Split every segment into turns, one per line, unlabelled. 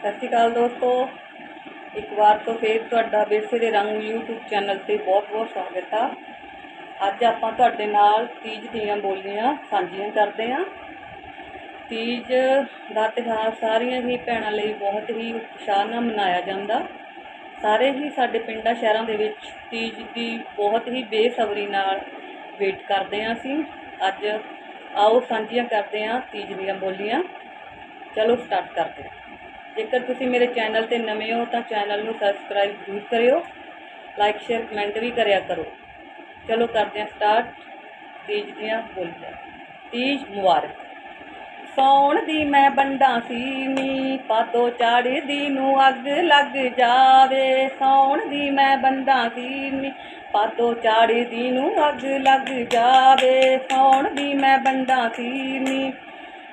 ਸਤਿ ਸ਼੍ਰੀ ਅਕਾਲ ਦੋਸਤੋ। ਇੱਕ ਵਾਰ ਤੋਂ ਫੇਰ ਤੁਹਾਡਾ ਵਿਰਸੇ ਦੇ ਰੰਗ YouTube ਚੈਨਲ ਤੇ ਬਹੁਤ-ਬਹੁਤ ਸਵਾਗਤ ਆ। ਅੱਜ ਆਪਾਂ ਤੁਹਾਡੇ ਨਾਲ ਤੀਜ ਦੀਆਂ ਬੋਲੀਆਂ ਸਾਂਝੀਆਂ ਕਰਦੇ ਹਾਂ। ਤੀਜ ਦਾ ਤਿਉਹਾਰ ਸਾਰੀਆਂ ਹੀ ਭੈਣਾਂ ਲਈ ਬਹੁਤ ਹੀ ਉਤਸ਼ਾਹ ਨਾਲ ਮਨਾਇਆ ਜਾਂਦਾ। ਸਾਰੇ ਹੀ ਸਾਡੇ ਪਿੰਡਾਂ ਸ਼ਹਿਰਾਂ ਦੇ ਵਿੱਚ ਤੀਜ ਦੀ ਬਹੁਤ ਹੀ ਬੇਸਬਰੀ ਨਾਲ ਵੇਟ ਕਰਦੇ ਹਾਂ ਅਸੀਂ। ਅੱਜ ਆਓ ਸਾਂਝੀਆਂ ਕਰਦੇ ਹਾਂ ਤੀਜ ਦੀਆਂ ਬੋਲੀਆਂ। ਚਲੋ ਸਟਾਰਟ ਕਰਦੇ ਹਾਂ। ਜੇਕਰ ਤੁਸੀਂ ਮੇਰੇ ਚੈਨਲ ਤੇ ਨਵੇਂ ਹੋ ਤਾਂ ਚੈਨਲ ਨੂੰ ਸਬਸਕ੍ਰਾਈਬ ਜ਼ਰੂਰ ਕਰਿਓ ਲਾਈਕ ਸ਼ੇਅਰ ਕਮੈਂਟ ਵੀ ਕਰਿਆ ਕਰੋ। ਚਲੋ ਕਰਦੇ ਹਾਂ ਸਟਾਰਟ ਤੀਜ ਦੀਆਂ ਬੋਲੀਆਂ। ਤੀਜ ਮੁਬਾਰਕ। ਸੌਣ ਦੀ ਮੈਂ ਬੰਡਾ ਸੀ ਨੀ ਪਾਦੋ ਚਾੜਦੀ ਨੂੰ ਅੱਗ ਲੱਗ ਜਾਵੇ। ਸੌਣ ਦੀ ਮੈਂ ਬੰਦਾ ਸੀ ਨੀ ਪਾਦੋ ਚਾੜਦੀ ਨੂੰ ਅੱਗ ਲੱਗ ਜਾਵੇ। ਸੌਣ ਦੀ ਮੈਂ ਬੰਦਾ ਸੀ ਨੀ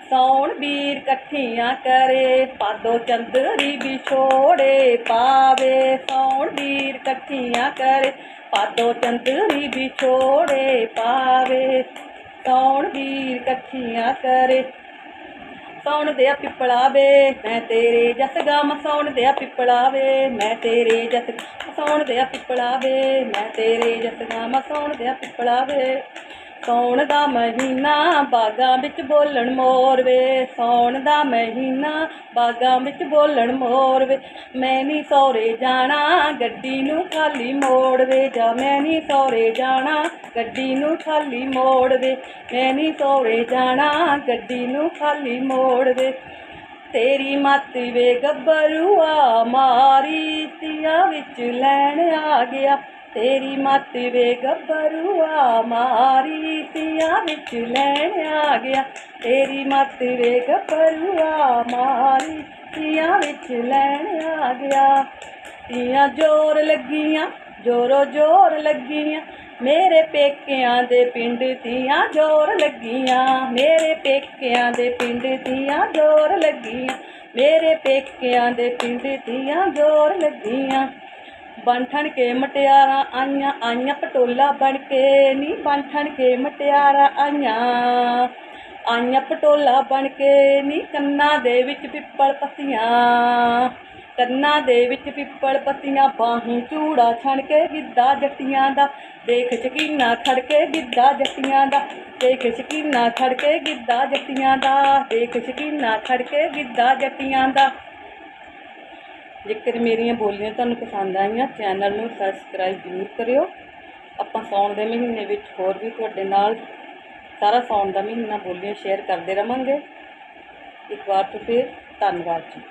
ਸੌਣ ਵੀਰ ਇਕੱਠੀਆਂ ਕਰੇ? ਪਾਦੋ ਚੰਦਰੀ ਵਿਛੋੜੇ ਪਾਵੇ। ਸੌਣ ਵੀਰ ਇਕੱਠੀਆਂ ਕਰੇ? ਪਾਦੋ ਚੰਦਰੀ ਵਿਛੋੜੇ ਪਾਵੇ। ਸੌਣ ਵੀਰ ਇਕੱਠੀਆਂ ਕਰੇ? ਸੌਣ ਦੇ ਪਿੱਪਲਾ ਵੇ ਮੈਂ ਤੇਰੇ ਜਸ ਗਮ। ਸੌਣ ਦੇ ਪਿੱਪਲਾ ਵੇ ਮੈਂ ਤੇਰੇ ਜਸ ਸੌਣ ਦੇ ਪਿੱਪਲਾ ਵੇ ਮੈਂ ਤੇਰੇ ਜਸ ਗਮ। ਸੌਣ ਦੇ ਪਿੱਪਲਾ ਵੇ ਸੌਣ ਦਾ ਮਹੀਨਾ, ਬਾਗਾਂ ਵਿੱਚ ਬੋਲਣ ਮੋਰ ਵੇ। ਸੌਣ ਦਾ ਮਹੀਨਾ, ਬਾਗਾਂ ਵਿੱਚ ਬੋਲਣ ਮੋਰ ਵੇ। ਮੈਂ ਨਹੀਂ ਸੌਰੇ ਜਾਣਾ, ਗੱਡੀ ਨੂੰ ਖਾਲੀ ਮੋੜ ਵੇ। ਜਾ ਮੈਂ ਨਹੀਂ ਸੌਰੇ ਜਾਣਾ, ਗੱਡੀ ਨੂੰ ਖਾਲੀ ਮੋੜ ਵੇ। ਮੈਂ ਨਹੀਂ ਸੌਰੇ ਜਾਣਾ, ਗੱਡੀ ਨੂੰ ਖਾਲੀ ਮੋੜ ਵੇ। ਤੇਰੀ ਮੱਤ ਵੇ ਗੱਭਰੂਆ, ਮਾਰੀ ਤੀਆਂ ਵਿੱਚ ਲੈਣ ਆ ਗਿਆ। ਤੇਰੀ ਮੱਤ ਵੇ ਗੱਭਰੂਆ, ਮਾਰੀ ਤੀਆਂ ਵਿੱਚ ਲੈਣ ਆ ਗਿਆ। ਤੇਰੀ ਮੱਤ ਵੇ ਗੱਭਰੂਆ, ਮਾਰੀ ਤੀਆਂ ਵਿੱਚ ਲੈਣ ਆ ਗਿਆ। ਤੀਆਂ ਜੋਰ ਲੱਗੀਆਂ, ਜੋਰੋ ਜੋਰ ਲੱਗੀਆਂ। ਮੇਰੇ ਪੇਕਿਆਂ ਦੇ ਪਿੰਡ ਤੀਆਂ ਜੋਰ ਲੱਗੀਆਂ। ਮੇਰੇ ਪੇਕਿਆਂ ਦੇ ਪਿੰਡ ਤੀਆਂ ਜੋਰ ਲੱਗੀਆਂ। ਮੇਰੇ ਪੇਕਿਆਂ ਦੇ ਪਿੰਡ ਤੀਆਂ ਜੋਰ ਲੱਗੀਆਂ। ਬੰਠਣ ਕੇ ਮਟਿਆਰਾਂ ਆਈਆਂ ਆਈਆਂ ਪਟੋਲਾ ਬਣ ਕੇ ਨੀ ਬੰਠਣ ਕੇ ਮਟਿਆਰਾਂ ਆਈਆਂ। ਆਈਆਂ ਪਟੋਲਾ ਬਣ ਕੇ ਨੀ ਕੰਨਾਂ ਦੇ ਵਿੱਚ ਪਿੱਪਲ ਪੱਤੀਆਂ। ਕੰਨਾਂ ਦੇ ਵਿੱਚ ਪਿੱਪਲ ਪੱਤੀਆਂ, ਬਾਹੀਂ ਚੂੜਾ ਛਣ ਕੇ ਗਿੱਧਾ ਜੱਟੀਆਂ ਦਾ। ਦੇਖ ਸ਼ਕੀਨਾ ਖੜ ਕੇ ਗਿੱਧਾ ਜੱਟੀਆਂ ਦਾ। ਦੇਖ ਸ਼ਕੀਨਾ ਖੜ ਕੇ ਗਿੱਧਾ ਜੱਟੀਆਂ ਦਾ। ਦੇਖ ਸ਼ਕੀਨਾ ਖੜ ਕੇ ਗਿੱਧਾ ਜੱਟੀਆਂ ਦਾ। ਜੇਕਰ ਮੇਰੀਆਂ ਬੋਲੀਆਂ ਤੁਹਾਨੂੰ ਪਸੰਦ ਆਈਆਂ ਚੈਨਲ ਨੂੰ ਸਬਸਕ੍ਰਾਈਬ ਜ਼ਰੂਰ ਕਰਿਓ। ਆਪਾਂ ਸਾਉਣ ਦੇ ਮਹੀਨੇ ਵਿੱਚ ਹੋਰ ਵੀ ਤੁਹਾਡੇ ਨਾਲ ਸਾਰਾ ਸਾਉਣ ਦਾ ਮਹੀਨਾ ਬੋਲੀਆਂ ਸ਼ੇਅਰ ਕਰਦੇ ਰਵਾਂਗੇ। ਇੱਕ ਵਾਰ ਤੋਂ ਫਿਰ ਧੰਨਵਾਦ ਜੀ।